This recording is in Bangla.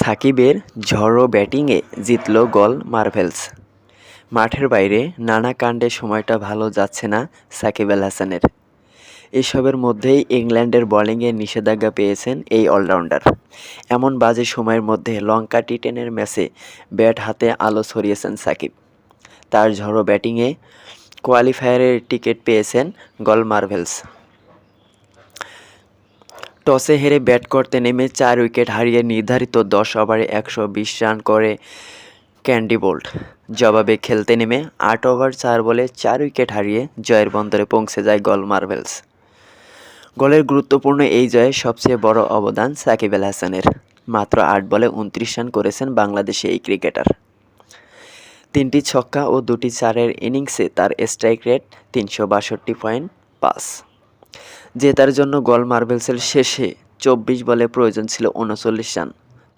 সাকিবের ঝড়ো ব্যাটিংয়ে জিতল গল মার্ভেলস। মাঠের বাইরে নানা কাণ্ডে সময়টা ভালো যাচ্ছে না সাকিব আল হাসানের। এসবের মধ্যেই ইংল্যান্ডের বোলিংয়ে নিষেধাজ্ঞা পেয়েছেন এই অলরাউন্ডার। এমন বাজে সময়ের মধ্যে লঙ্কা টি টেনের ম্যাচে ব্যাট হাতে আলো ছড়িয়েছেন সাকিব। তার ঝড়ো ব্যাটিংয়ে কোয়ালিফায়ারের টিকিট পেয়েছেন গল মার্ভেলস। টসে হেরে ব্যাট করতে নেমে চার উইকেট হারিয়ে নির্ধারিত দশ ওভারে একশো বিশ রান করে ক্যান্ডি বোল্ট। জবাবে খেলতে নেমে আট ওভার চার বলে চার উইকেট হারিয়ে জয়ের বন্দরে পৌঁছে যায় গল মার্ভেলস গোলের গুরুত্বপূর্ণ এই জয়ে সবচেয়ে বড় অবদান সাকিব আল হাসানের। মাত্র আট বলে উনত্রিশ রান করেছেন বাংলাদেশি এই ক্রিকেটার। তিনটি ছক্কা ও দুটি চারের ইনিংসে তার স্ট্রাইক রেট তিনশো বাষট্টি পয়েন্ট পাঁচ। জেতার জন্য গল মার্বেলসের শেষে চব্বিশ বলে প্রয়োজন ছিল উনচল্লিশ রান।